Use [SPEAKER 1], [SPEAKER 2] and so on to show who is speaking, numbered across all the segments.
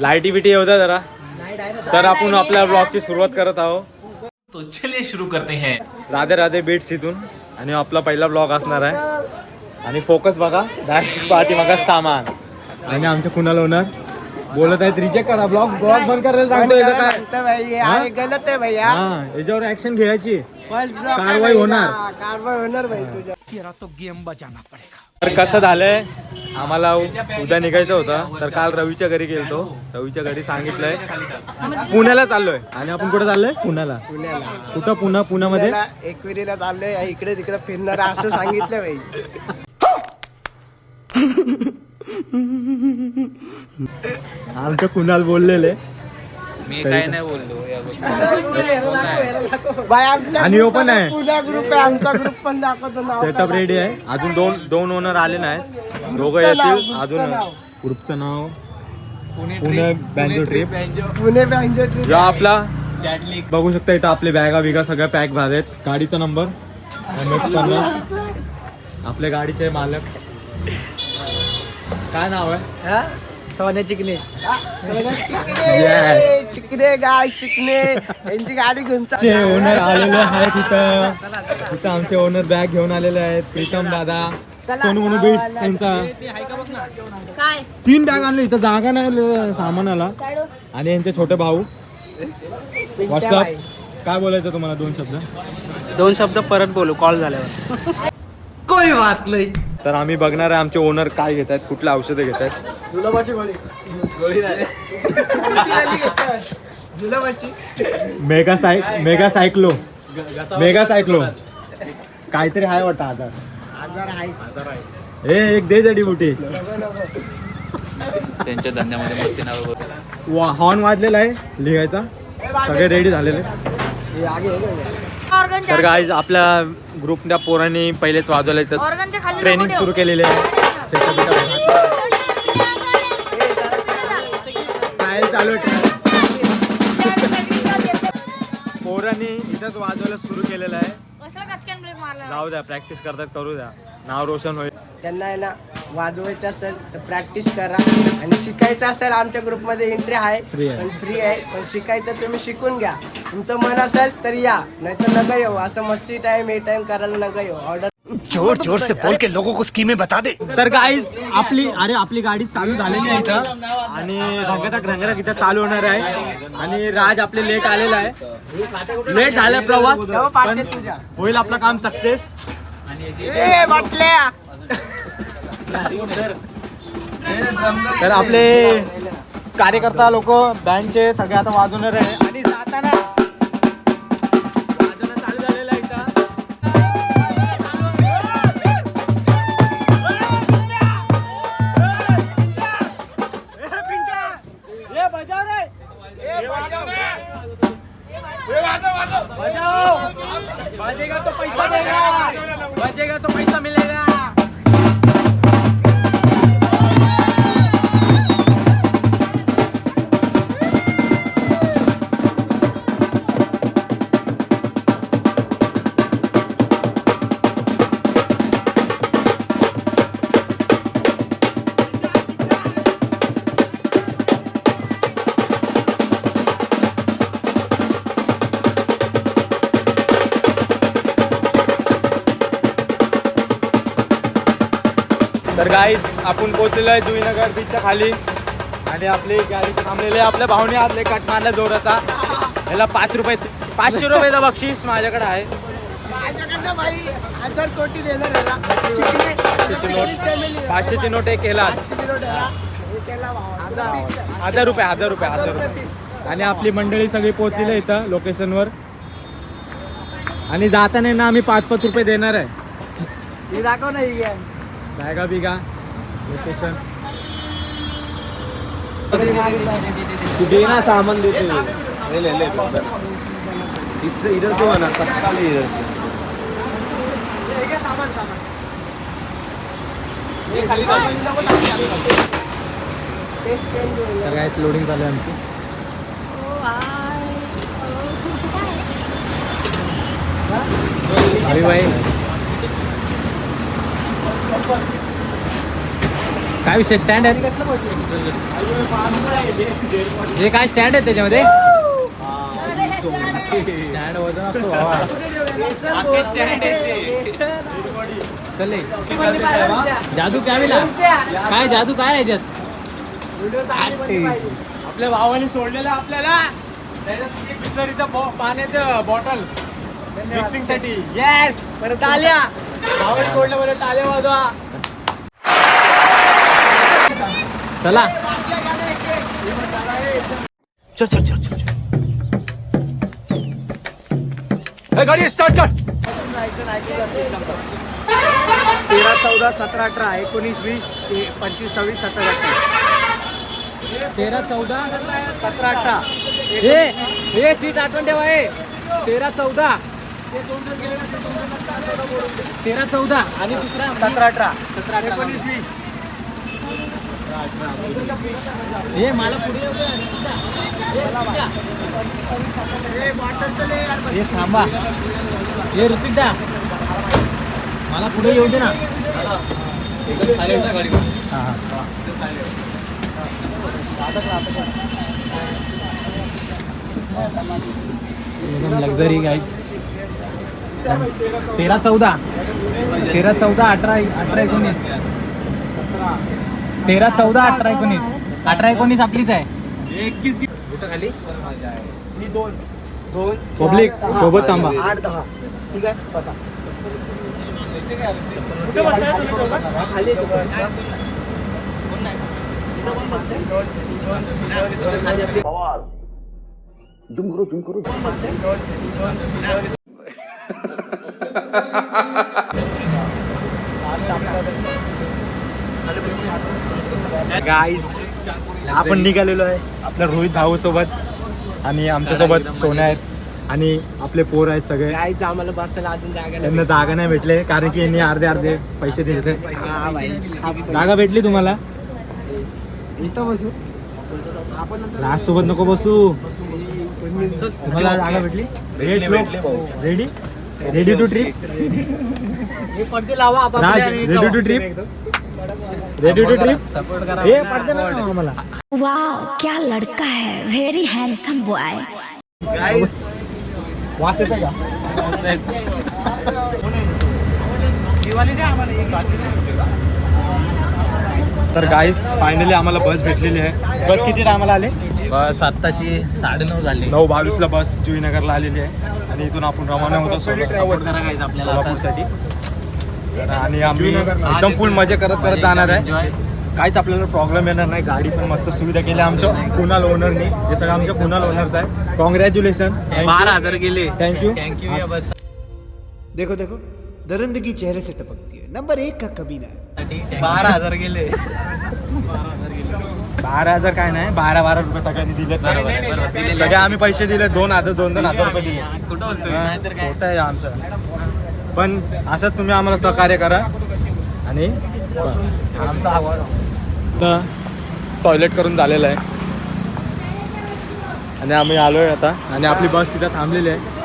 [SPEAKER 1] लाईटी बिटी होत्या जरा. तर आपण आपल्या ब्लॉगची सुरुवात करत आहोत.
[SPEAKER 2] तो चलिए शुरू करते हैं.
[SPEAKER 1] राधे राधे बीट्स इथून. आणि आपला पहिला ब्लॉग असणार आहे. आणि फोकस बघा. डायरेक्ट पाठी मग सामान. आणि आमच्या कुणाला होणार? बोलत आहेत रिजेक्ट करा ब्लॉग ब्लॉग बंद करायला सांगतो याचं काय? हा?
[SPEAKER 3] गलत आहे भैया.
[SPEAKER 1] हा याच्यावर ऍक्शन घ्यायची.
[SPEAKER 3] फर्स्ट
[SPEAKER 1] कारवाई होणार.
[SPEAKER 3] कारवाई होणार भाई तुझ्या.
[SPEAKER 1] तर कसं झालंय? आम्हाला उद्या निघायचं होतं. तर काल रवीच्या घरी गेलतो. रवीच्या घरी सांगितलंय. पुण्याला चाललोय. आणि आपण कुठे चाललोय? पुण्याला.
[SPEAKER 3] पुण्याला
[SPEAKER 1] कुठं? पुन्हा पुण्यामध्ये?
[SPEAKER 3] एकविरीला चाललोय. इकडे तिकडे फिरणार असं सांगितलं भाई
[SPEAKER 1] आमच्या कुणाल बोललेले.
[SPEAKER 4] मी काय नाही बोललो या गोष्टी.
[SPEAKER 3] भाई आमच्या
[SPEAKER 1] आणि हो पण आहे.
[SPEAKER 3] ग्रुप आहे आमचा ग्रुप पण दाखवतो नाव
[SPEAKER 1] सेटअप रेडी आहे. अजून दोन दोन ओनर आले नाहीत. दोघं
[SPEAKER 3] नाव,
[SPEAKER 1] येतील.
[SPEAKER 3] ग्रुपचं
[SPEAKER 1] अजून
[SPEAKER 3] नाव.
[SPEAKER 1] ग्रुपचं नाव.
[SPEAKER 4] Pune
[SPEAKER 1] Pune banjo trip
[SPEAKER 3] Pune banjo trip
[SPEAKER 1] जो आपला
[SPEAKER 4] चॅटली
[SPEAKER 1] बघू शकता इथं आपले बॅगा बिगा सगळ्या पॅक झालेत गाडीचा नंबर आपल्या गाडीचे मालक. काय नाव आहे?
[SPEAKER 3] सोन्या
[SPEAKER 1] Yes.
[SPEAKER 3] चिकणे गाय चिकणे यांची गाडी घेऊन
[SPEAKER 1] चे ओनर आलेले आहेत इथं. इथं आमचे ओनर बॅग घेऊन आलेले आहेत. प्रीतम दादा सोनू मोनू बीट्स यांचा.
[SPEAKER 5] काय?
[SPEAKER 1] तीन बॅग आणले इथं जागा नाही ल- सामानाला. आणि यांचे छोटे भाऊ. व्हॉट्सअप काय बोलायचं तुम्हाला दोन शब्द?
[SPEAKER 3] दोन शब्द परत बोलू कॉल झाल्यावर.
[SPEAKER 2] कोई बात नहीं.
[SPEAKER 1] तर आम्ही बघणार आहे आमचे ओनर काय घेत आहेत कुठले औषधं घेत आहेत
[SPEAKER 3] जुलाबाची गोळी. जुलाबाची.
[SPEAKER 1] मेगा साय मेगा सायक्लो. मेगा सायक्लो. काहीतरी आहे वाटतं आजार
[SPEAKER 3] आजार आहे.
[SPEAKER 1] ए एक दे जडीबुटी
[SPEAKER 4] त्यांच्या धंद्यामध्ये मस्ती नाव
[SPEAKER 1] वा हॉर्न वाजलेला आहे लिहायचा. सगळे रेडी झालेले. तर गाईज आपल्या ग्रुपच्या पोरांनी पहिलेच वाजवलं
[SPEAKER 5] खाली
[SPEAKER 1] ट्रेनिंग सुरू. केलेली आहे. चालू पोरांनी इथंच वाजवायला सुरू केलेलं आहे. जाऊ द्या प्रॅक्टिस करतात करू द्या. नाव रोशन होईल.
[SPEAKER 3] त्यांना आहे ना वाजवायचं असेल तर प्रॅक्टिस करा. आणि शिकायचं असेल आमच्या ग्रुपमध्ये एंट्री आहे. पण फ्री आहे. पण शिकायचं तुम्ही शिकून घ्या. तुमचं मन असेल तर या. नाहीतर नका येऊ. असं मस्ती टाइम हे टाइम करायला नका येऊ. ऑर्डर
[SPEAKER 2] जोर जोर से बोल के लोगों को स्कीमें बता दे।
[SPEAKER 1] तर गाईज आपली अरे आपली गाडी चालू झालेली आहे इथं. आणि धगधग रंगरग इथं चालू होणार आहे. आणि राज आपले लेट आलेला आहे. लेट झाला प्रवास पण होईल आपलं काम सक्सेस तर आपले कार्यकर्ता लोक बँडचे सगळे आता वाजवणार आहे. आणि जाताना गाईस आपण पोहोचलेलो आहे जुईनगर बीचच्या खाली. आणि आपली गाडी थांबलेली आहे. आपल्या भावने आतले कट मारला जोराचा. याला पाच रुपये पाचशे रुपयाचं बक्षीस माझ्याकडे आहे.
[SPEAKER 3] माझ्याकडनं बाई हजार कोटी देणार याला. चिकणे-
[SPEAKER 1] पाचशेची नोट
[SPEAKER 3] चमेली.
[SPEAKER 1] पाचशेची नोट एक केला. हजार रुपये हजार रुपये हजार रुपये. आणि आपली मंडळी सगळी पोहोचलेली आहे इथं लोकेशनवर आणि जाताना ना आम्ही पाच पाच रुपये देणार आहे.
[SPEAKER 3] दाखव ना ही घ्या.
[SPEAKER 1] बॅगा बिगा लोकेशन
[SPEAKER 3] दे ना सामान देते ले ले ले इस- इधर तो आना सबका ले इधर से। सामान सामान टेस्ट चेंज होईल
[SPEAKER 1] तर काय लोडिंग चालू आहे आमची अभि भाई।
[SPEAKER 4] काय विषय? स्टँड आहे हे काय स्टँड आहे त्याच्यामध्ये? स्टँड वजन असतो बाबा. चले जादू काय जादू काय आहे याच्यात?
[SPEAKER 1] आपल्या भावाने सोडलेलं आपल्याला. पाण्याचं बॉटल मिक्सिंगसाठी. येस टाल्या भावाने सोडलं टाल्या वाजवा.
[SPEAKER 4] चला.
[SPEAKER 2] चल चल चल चल
[SPEAKER 1] गाडी स्टार्ट कर.
[SPEAKER 3] तेरा चौदा सतरा अठरा एकोणीस वीस पंचवीस सव्वीस सत्तर अठरा
[SPEAKER 4] तेरा चौदा
[SPEAKER 3] सतरा अठरा.
[SPEAKER 4] हे हे सीट आठवण ठेवा हे तेरा चौदा. तेरा चौदा आणि दुसरा
[SPEAKER 3] सतरा अठरा. एकोणीस वीस.
[SPEAKER 4] हे मला पुढे येऊ दे. हे थांबा. हे ऋतिक दा मला पुढे येऊ दे ना. हा, हा. एकदम लक्झरी गाई तेरा चौदा. तेरा चौदा अठरा अठरा एकोणीस. तेरा चौदा अठरा एकोणीस. अठरा एकोणीस आपलीच आहे.
[SPEAKER 1] एकवीस
[SPEAKER 4] कुठं खाली
[SPEAKER 3] मी दोन. दोन.
[SPEAKER 1] पब्लिक सोबत थांबा.
[SPEAKER 3] आठ दहा. ठीक आहे? बसा. खाली येतो.
[SPEAKER 1] गाईज आपण निघालेलो आहे आपल्या रोहित भाऊ सोबत आणि आमच्यासोबत सोन्या आहेत आणि आपले पोर आहेत सगळे.
[SPEAKER 3] गाईचं आम्हाला बसायला अजून जागा नाही
[SPEAKER 1] त्यांना जागा नाही भेटले कारण की यांनी अर्धे अर्धे पैसे दिले. जागा भेटली तुम्हाला?
[SPEAKER 3] इथं बसू.
[SPEAKER 1] लास्ट सोबत नको बसू. तुम्हाला जागा भेटली? रेडी रेडी टू ट्रिप
[SPEAKER 4] पडदे लावा
[SPEAKER 1] Raj ready to trip ready to trip
[SPEAKER 4] support करा
[SPEAKER 1] हे पडते ना आम्हाला?
[SPEAKER 5] वाव क्या लड़का है वेरी हैंडसम बॉय
[SPEAKER 1] वास येतो का? तर गाईस फायनली आम्हाला बस भेटलेली आहे. बस किती टायमाला आले?
[SPEAKER 4] बस आत्ताची साडेनऊ झाली.
[SPEAKER 1] नऊ बावीसला बस जुईनगरला आलेली आहे. आणि इथून आपण रवाना होतो. सोलापूरसाठी. तर आणि आम्ही एकदम फुल मजा करत करत जाणार आहे. काहीच आपल्याला प्रॉब्लेम येणार नाही. गाडी पण मस्त सुविधा केली आमच्या कुणाल ओनरनी हे सगळं आमच्या कुणाल ओनरचं आहे. कॉंग्रॅच्युलेशन
[SPEAKER 4] बारा हजार गेले.
[SPEAKER 1] थँक्यू
[SPEAKER 4] थँक्यू या बस.
[SPEAKER 6] देखो देखो. दरिंदगी चेहरे से टपकती है. नंबर एक का कमीना है.
[SPEAKER 4] बारा हजार गेले.
[SPEAKER 1] बारा हजार काय नाही बारा बारा रुपये सगळ्यांनी दिलेत.
[SPEAKER 4] बरोबर आहे, बरोबर. दिलेले
[SPEAKER 1] सगळे आम्ही पैसे दिले दोन हजार दोन दोन हजार रुपये दिले
[SPEAKER 4] कुठं बोलतोय? नाहीतर काय?
[SPEAKER 1] खोटं आहे आमचं. पण असंच तुम्ही आम्हाला सहकार्य करा. आणि
[SPEAKER 4] आमचा
[SPEAKER 1] टॉयलेट करून झालेलं आहे. आणि आम्ही आलोय आता. आणि आपली बस तिथं थांबलेली आहे.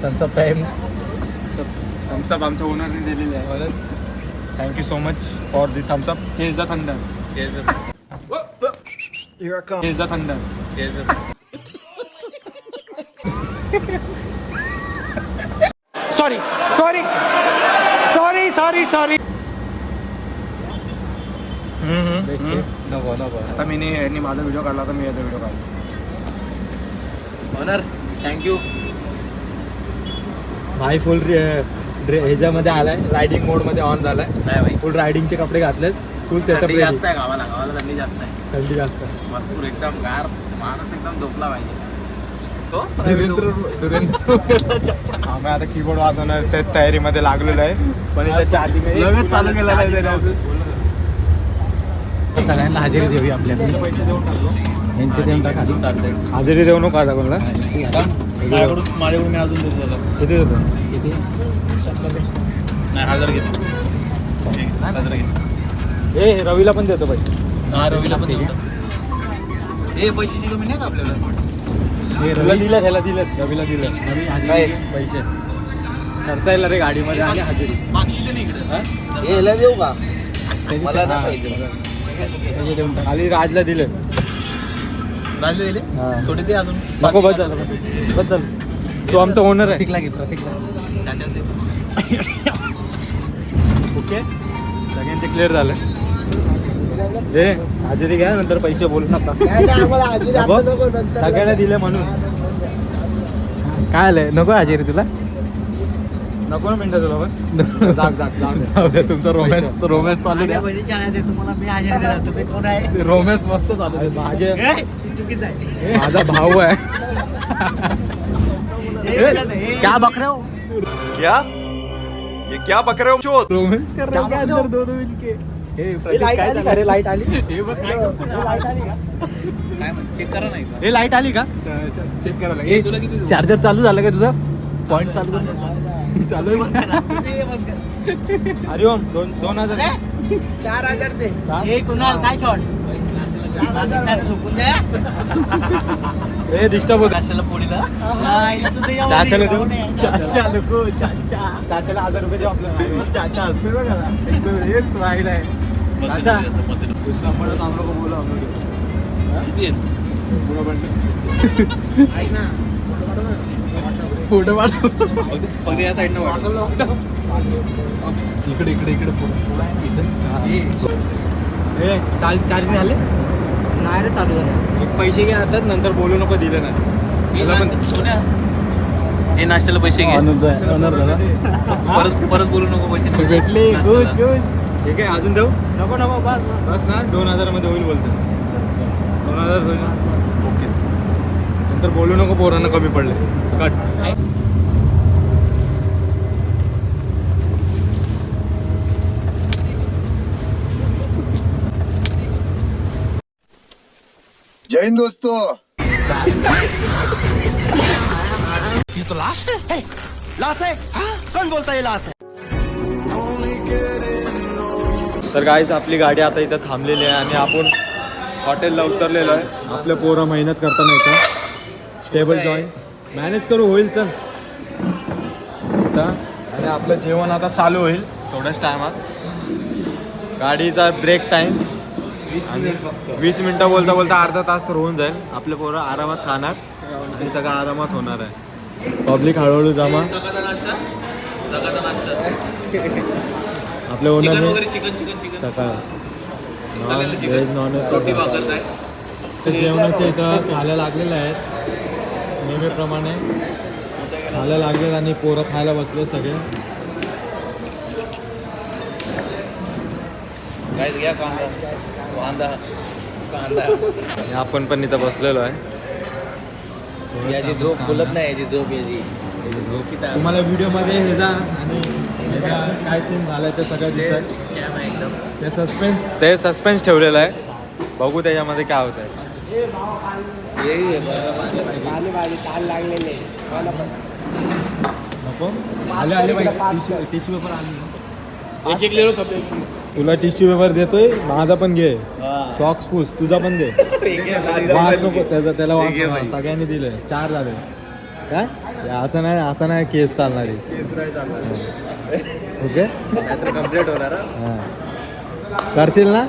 [SPEAKER 4] त्यांचा टाइम
[SPEAKER 1] थम्सअप आमच्या ओनरने दिलेली आहे. Thank you so much for the Thums Up chase the thunder chase the thunder
[SPEAKER 3] sorry sorry sorry sorry sorry
[SPEAKER 4] नको नको
[SPEAKER 1] आता मी यांनी माझा व्हिडिओ काढला तर मी याचा व्हिडिओ काढला
[SPEAKER 4] ऑनर थँक्यू
[SPEAKER 1] भाई फुल ह्याच्यामध्ये आलाय. रायडिंग मोडमध्ये ऑन झालाय.
[SPEAKER 4] नाही भाई.
[SPEAKER 1] फुल रायडिंगचे कपडे घातलेत. फुल सेटअप
[SPEAKER 4] थंडी जास्त आहे गावाला. गावाला थंडी जास्त आहे.
[SPEAKER 1] थंडी जास्त आहे.
[SPEAKER 4] भरपूर एकदम गार माणूस एकदम झोपला पाहिजे.
[SPEAKER 1] आम्ही आता कीबोर्ड वाजवण्याच्या तयारीमध्ये लागलेलो आहे. पण इथं चार्जिंग
[SPEAKER 4] लगेच चालू केला सगळ्यांना हजेरी देऊया आपल्या
[SPEAKER 1] पैसे देऊन टाकलो
[SPEAKER 4] यांचे देऊन टाका.
[SPEAKER 1] हजेरी देऊ नको आता कोणाला
[SPEAKER 4] माझ्याकडून माझ्याकडून मी अजून देतो त्याला.
[SPEAKER 1] किती देतो?
[SPEAKER 4] किती?
[SPEAKER 2] नाही हजार घेतो. हजार घेतो.
[SPEAKER 1] ए रवीला पण देतो पैसे.
[SPEAKER 4] हा रवीला पण देऊ हे पैशाची कमी नाही का आपल्याला? हे
[SPEAKER 1] तुला
[SPEAKER 4] रवी
[SPEAKER 1] दिलं ह्याला दिलं. रवीला दिलं. काय?
[SPEAKER 4] हजेरी
[SPEAKER 1] पैसे. खर्चायला रे गाडीमध्ये आणि हजेरी.
[SPEAKER 4] बाकी इकडे.
[SPEAKER 3] देऊ का? मला
[SPEAKER 4] देऊन टाक.
[SPEAKER 1] खाली राजला दिले.
[SPEAKER 4] दिले
[SPEAKER 1] हा.
[SPEAKER 4] थोडे ते अजून.
[SPEAKER 1] नको बदल बदल. तो आमचा ओनर आहे.
[SPEAKER 4] प्रतीकला घे प्रतीकला. चाचा दे.
[SPEAKER 1] ओके. सगळ्यांचे क्लिअर झालं. हे हजेरी घ्या नंतर पैसे बोलू नका बघ, सगळ्यांना दिले म्हणून.
[SPEAKER 4] काय आलंय? नको हजेरी तुला.
[SPEAKER 1] नको ना मिनटं तुला पण. जाग जाग जाग.
[SPEAKER 4] जाऊ द्या, तुमचा रोमॅन्स रोमॅन्स चालू द्या. रोमॅन्स मस्त चालू द्या.
[SPEAKER 1] माझे माझा भाऊ आहे. क्या बक रहे हो?
[SPEAKER 2] क्या? ये क्या बक रहे हो
[SPEAKER 4] रोमॅन्स कर रहे हो क्या अंदर दोनों मिलके? हे
[SPEAKER 1] लाइट
[SPEAKER 4] काय
[SPEAKER 1] आली का
[SPEAKER 4] हे बघ काय करतोय? काय म्हणते? चेक करा नाही
[SPEAKER 1] हे लाइट आली का?
[SPEAKER 4] चेक करायला हे चार्जर चालू झालं का तुझा? पॉईंट चालू झालं? चालू आहे.
[SPEAKER 1] हरिओम दोन दोन हजार.
[SPEAKER 6] चार हजार दे? हे कुणाल काय शॉट
[SPEAKER 1] हे डिस्टर्ब होत.
[SPEAKER 4] कशाला पोळीला? चाचा नको चाचा
[SPEAKER 1] चाच्याला हजार रुपये देऊ आपल्याला.
[SPEAKER 4] चाचा असते बघा हेच स्माईल आहे
[SPEAKER 1] चाचा कुछ नंबर हम लोग को बोलो
[SPEAKER 4] फोटो पाठव. फक्त या साईडनं इकडे इकडे इकडे फोटो
[SPEAKER 1] हे. चार्ज चार्ज नाही आले?
[SPEAKER 4] नाही रे चालू झालं.
[SPEAKER 1] एक पैसे घ्या हातात नंतर बोलू नको दिले पण
[SPEAKER 2] हे नाश्त्याला पैसे घे. परत परत बोलू नको पैसे.
[SPEAKER 4] भेटले खुश खुश.
[SPEAKER 1] ठीक आहे अजून देऊ? नको नको बस बस. ना दोन हजारमध्ये होईल बोलतो. दोन हजार होईल ना? ओके. नंतर बोलू नको पोरांना कमी पडले. कट.
[SPEAKER 7] जय हिंद दोस्तों.
[SPEAKER 1] तर गाईच आपली गाडी आता इथं थांबलेली आहे आणि आपण हॉटेलला उतरलेलो आहे. आपले पोरं मेहनत करताना इथं. टेबल जॉईन मॅनेज करू होईल चल. आणि आपलं जेवण आता चालू होईल थोड्याच टायमात. गाडीचा ब्रेक टाईम वीस मिनटं बोलता बोलता अर्धा तास तर होऊन जाईल. आपले पोरं आरामात खाणार आणि सगळं आरामात होणार आहे. पब्लिक हळूहळू जमा.
[SPEAKER 2] सकाळचा नाश्ता? सकाळचा नाश्ता.
[SPEAKER 1] आपल्या
[SPEAKER 2] चिकन
[SPEAKER 1] ओनरने
[SPEAKER 2] वगैरे चिकन चिकन चिकन
[SPEAKER 1] सकाळ.
[SPEAKER 2] सगळ्याला
[SPEAKER 1] व्हेज नॉन व्हेज
[SPEAKER 2] भाकर काय
[SPEAKER 1] तर जेवणाचे इथं खायला लागलेलं आहेत. नेहमीप्रमाणे खायला लागलेत आणि पोरं खायला बसले सगळे.
[SPEAKER 2] काय घ्या कांदा. कांदा.
[SPEAKER 4] कांदा.
[SPEAKER 1] आणि आपण पण इथं बसलेलो आहे.
[SPEAKER 4] याची झोप बोलत नाही याची झोप याची. झोप
[SPEAKER 1] तुम्हाला व्हिडिओमध्ये हे जा आणि काय सीन झालाय ते सगळं दिसत. ते सस्पेन्स ते सस्पेन्स ठेवलेलं आहे. बघू त्याच्यामध्ये काय होत आहे नको. आले आले टिश्यू पेपर आले एक एक लिहिलो सब तुला टिश्यू पेपर देतोय माझा पण घे. सॉक्स पूस तुझा पण दे. वास नको त्याचा त्याला वास. सगळ्यांनी दिले चार झाले. काय? हे असं नाही असं नाही केस चालणारी. ओके?
[SPEAKER 4] कंप्लीट होणार
[SPEAKER 1] करशील ना?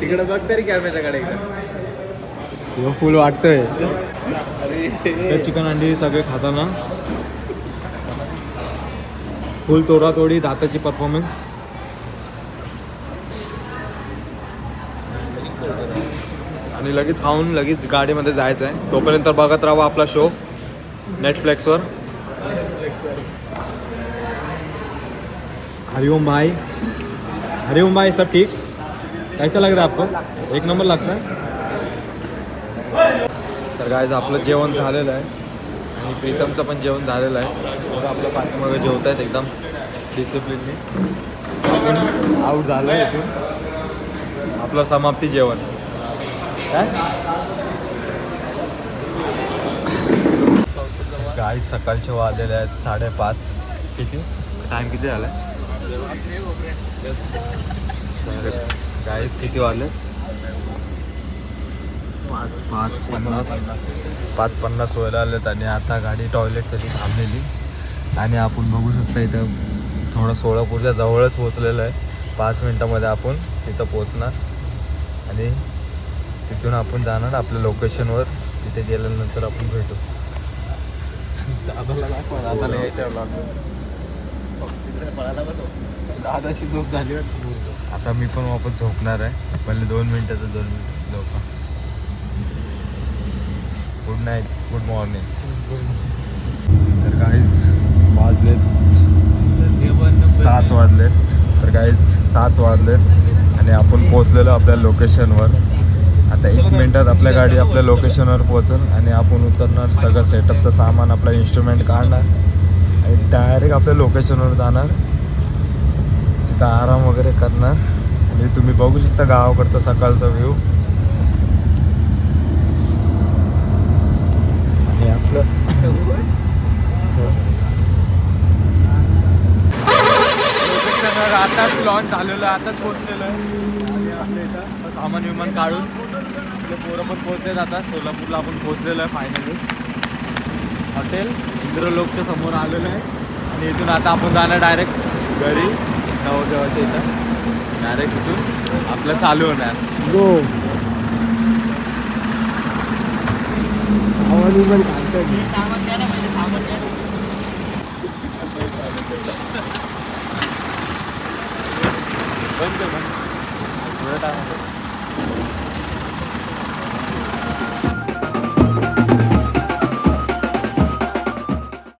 [SPEAKER 4] तिकडे बघ तरी कॅमेऱ्याकडे एकदा
[SPEAKER 1] ह्यो फुल वाटतोय. हे चिकन अंडी सगळे खाताना. फुल तोडा तोडी दाताची परफॉर्मन्स आणि लगेच खाऊन लगेच गाडीमध्ये जायचं आहे तोपर्यंत बघत राहा आपला शो नेटफ्लिक्सवर हरिओम भाई. हरिओम भाई सब ठीक? कैसा लग रहा है आपको? एक नंबर लगता है? तर गायज आपलं जेवण झालेलं आहे. आणि प्रीतमचं पण जेवण झालेलं आहे. बघा आपलं पाठीमागे जेवत आहेत एकदम डिसिप्लिनने आपण आऊट झालं आहे इथून. आपलं समाप्ती जेवण. काय? गाय सकाळचे वाजलेले आहेत साडेपाच. किती? टाईम किती झाला तर गाईस किती वाजले? पाच पन्नास. पाच पन्नास व्हायला आलेत आणि आता गाडी टॉयलेटसाठी थांबलेली. आणि आपण बघू शकता इथं थोडं सोलापूरच्या जवळच पोचलेलं आहे. पाच मिनटामध्ये आपण तिथं पोचणार आणि तिथून आपण जाणार आपल्या लोकेशनवर तिथे गेल्यानंतर आपण भेटू.
[SPEAKER 4] दादाला दाखवा दादाला यायचं दादाशी झोप झाली
[SPEAKER 1] आता मी पण वापस झोपणार आहे. पहिले दोन मिनटाचं दोन मिनिट. झोपा गुड नाईट गुड मॉर्निंग तर काहीच वाजलेत सात वाजलेत. तर काहीच सात वाजलेत आणि आपण पोचलेलो आपल्या लोकेशनवर आता एक मिनटात आपल्या गाडी आपल्या लोकेशनवर पोचल आणि आपण उतरणार सगळं सेटअपचं सामान आपलं इन्स्ट्रुमेंट काढणार आणि डायरेक्ट आपल्या लोकेशनवर जाणार. तिथं आराम वगैरे करणार. आणि तुम्ही बघू शकता गावाकडचा सकाळचा व्ह्यू आणि आपलं लोकेशनवर आताच लॉन्च झालेलं आहे आताच पोचलेलं आहे. आणि आपल्या इथं सामान विमान काढून आपले पोरं पण पोचलेत आता. सोलापूरला आपण पोचलेलो आहे फायनली हॉटेल इंद्रलोकच्या समोर आलेलं आहे. आणि इथून आता आपण जाणार डायरेक्ट घरी नवदेवाच्या इथं. डायरेक्ट इथून आपलं चालू होणार.
[SPEAKER 3] गो
[SPEAKER 1] बंद कर बंद थोडा टाइम